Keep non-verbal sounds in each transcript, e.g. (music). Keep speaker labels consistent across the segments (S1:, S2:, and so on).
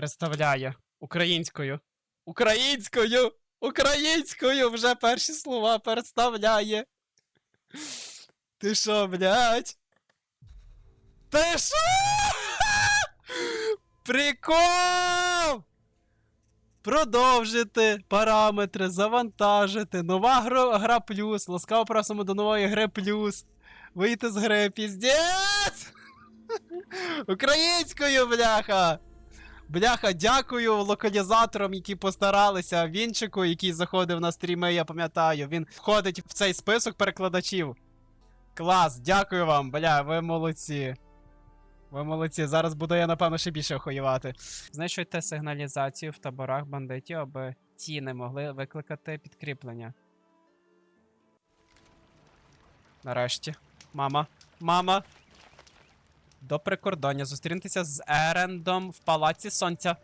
S1: представляє українською. Українською! Українською вже перші слова представляє. Ти що, блядь? Ти що? Прикол! Продовжити параметри, завантажити. Нова гра, гра плюс. Ласкаво просимо до нової гри плюс. Вийти з гри, піздець! Українською, бляха! Бляха, дякую локалізаторам, які постаралися. Вінчику, який заходив на стріми, я пам'ятаю. Він входить в цей список перекладачів. Клас, дякую вам, бля, ви молодці. Ви молодці. Зараз буду я, напевно, ще більше охуювати. Знайшуйте сигналізацію в таборах бандитів, аби ті не могли викликати підкріплення. Нарешті. Мама. Мама. До прикордоння. Зустрінутися з Ерендом в палаці сонця.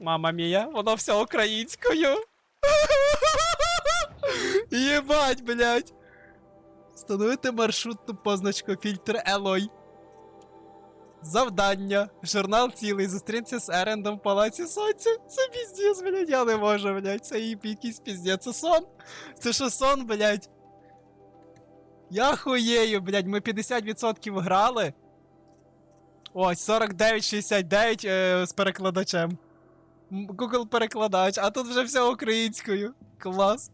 S1: Мама мія, воно все українською. (laughs) Єбать, блядь. Встановити маршрутну позначку фільтр Елой. Завдання. Журнал цілий. Зустрінься з Ерендом в палаці сонця. Це піздець, блядь, я не можу, блядь. Це якийсь піздець. Це сон. Це що сон, блядь? Я хуєю, блядь, ми 50% грали. Ось, 49,69 е, з перекладачем. Google перекладач, а тут вже все українською. Клас.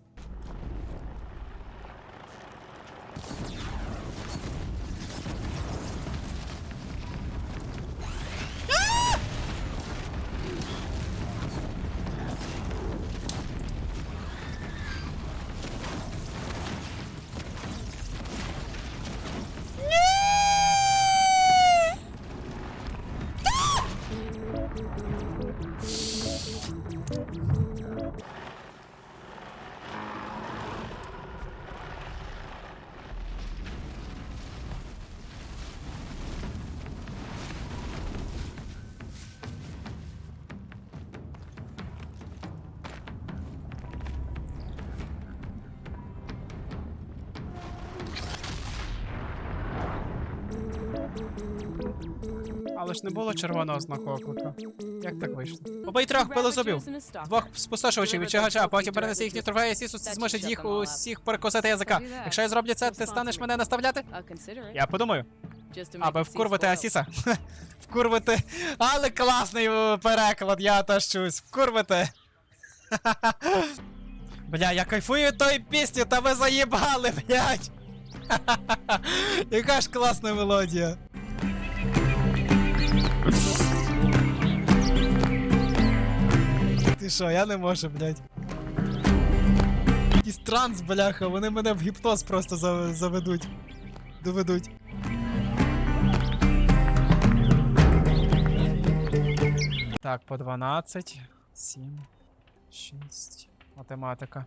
S1: Але ж не було червоного знаку оклику. Як так вийшло? Обой трьох пилозубів. Двох спустошувачів відчигача, а потім перенеси їхні трофеї, Сісус змусить їх усіх перекусити язика. Якщо я зроблю це, ти станеш мене наставляти? Я подумаю. Аби вкурвити Асіса. (laughs) Вкурвити. Але класний е, переклад, я теж чусь. Вкурвити. (laughs) Бля, я кайфую від тої пісні, та ви заїбали, блядь. (laughs) Яка ж класна мелодія. Ти що, я не можу, блядь. Якийсь транс, бляха, вони мене в гіпноз просто заведуть. Доведуть. Так, по 12, 7, 6. Математика.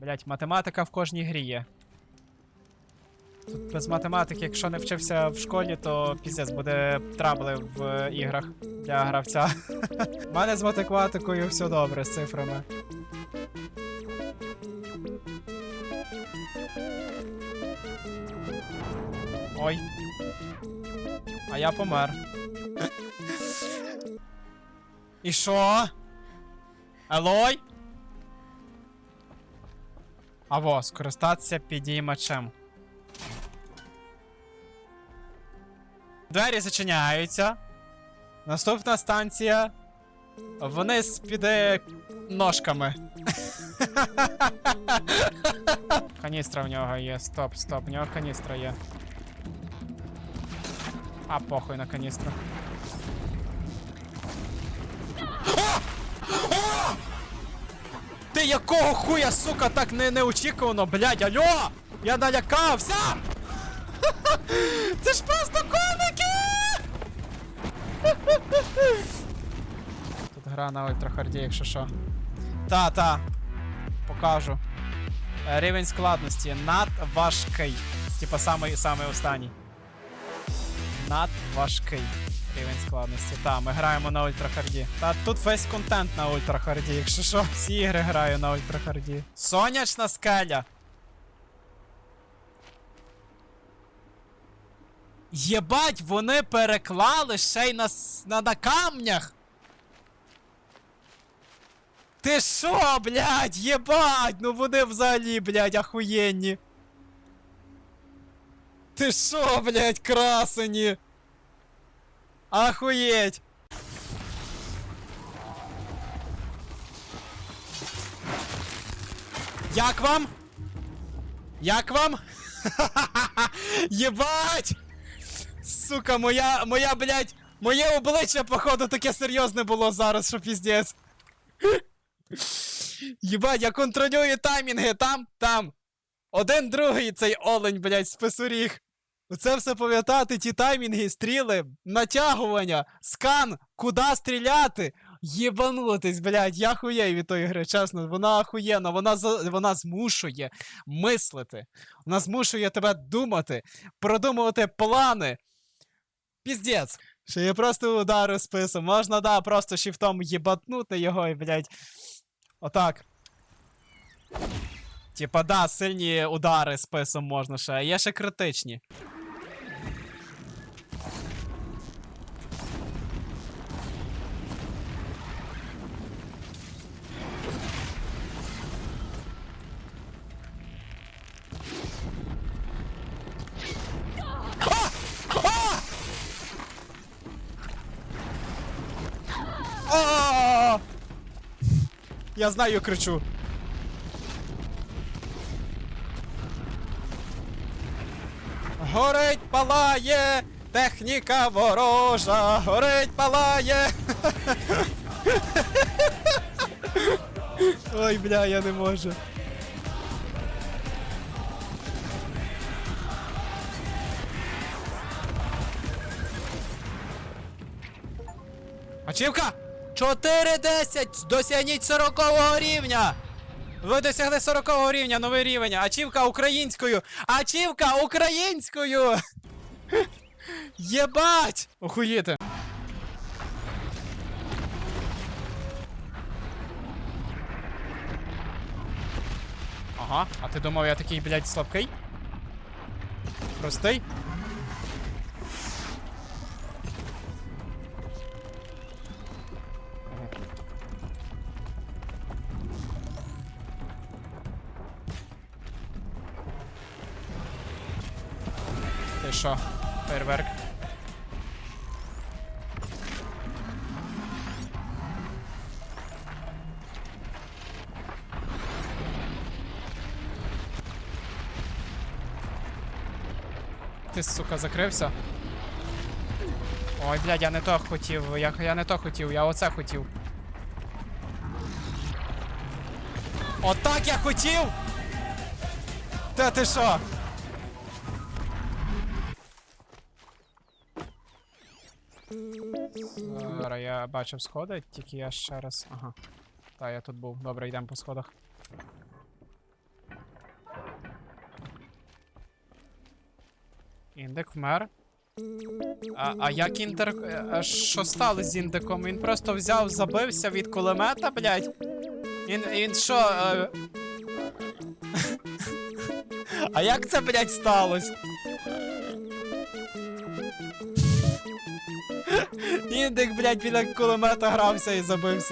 S1: Блять, математика в кожній грі є. Тут без математики, якщо не вчився в школі, то піздець буде трабли в е, іграх для гравця. (laughs) У мене з математикою все добре з цифрами. Ой. А я помер. І що? Елой? Аво, скористатися підіймачем. Двері зачиняються. Наступна станція. Вниз піде ножками. (laughs) Каністра в нього є. Стоп, стоп, в нього каністра є. А, похуй на каністру. Ти якого хуя, сука, так не, неочікувано, блядь, алло! Я налякався! (laughs) Це ж просто комики! Тут гра на ультрахарді, якщо що. Та, та. Покажу. Е, Рівень складності надважкий. Типа самий самий останній. Надважкий рівень складності. Та, ми граємо на ультрахарді. Та тут весь контент на ультрахарді, якщо що. Всі ігри граю на ультрахарді. Сонячна скеля. Єбать, вони переклали ще й на, на, на камнях. Ти шо, блядь, єбать, ну вони взагалі, блядь, ахуєнні. Ти шо, блядь, красені? Ахуєть. Як вам? Як вам? (laughs) Єбать! Сука, моя, моя, блядь, моє обличчя, походу, таке серйозне було зараз, що піздець. Єбать, я контролюю таймінги там, там. Один другий цей олень, блядь, списуріг. Оце все пам'ятати, ті таймінги, стріли, натягування, скан, куди стріляти. Єбанутись, блядь, я хуєю від тої гри, чесно, вона ахуєнна, вона, вона змушує мислити. Вона змушує тебе думати, продумувати плани. Піздець. Що є просто удари списом. Можна, да, просто шифтом їбатнути його і, блядь. Отак. Типа, да, сильні удари списом можна ще, а є ще критичні. Я знаю, кричу. Горить палає, техніка ворожа, горить палає. (laughs) Ой, бля, я не можу. Ачівка! 4-10! Досягніть 40 рівня! Ви досягли 40 рівня, новий рівень. Ачівка українською! Ачівка українською! (laughs) Єбать! Охуєте! Ага, а ти думав, я такий, блядь, слабкий? Простий? Що? Фейерверк? Ти, сука, закрився? Ой, блядь, я не то хотів, я, я не то хотів, я оце хотів. Отак я хотів! Та ти що? Зараз я бачив сходи, тільки я ще раз. Ага. Та, я тут був. Добре, йдемо по сходах. Індик вмер. А, а як інтер. А що сталося з індиком? Він просто взяв, забився від кулемета, блядь. Він, він що. Е... (laughs) а як це, блядь, сталося? Індик, блядь, біля кулемета грався і забився.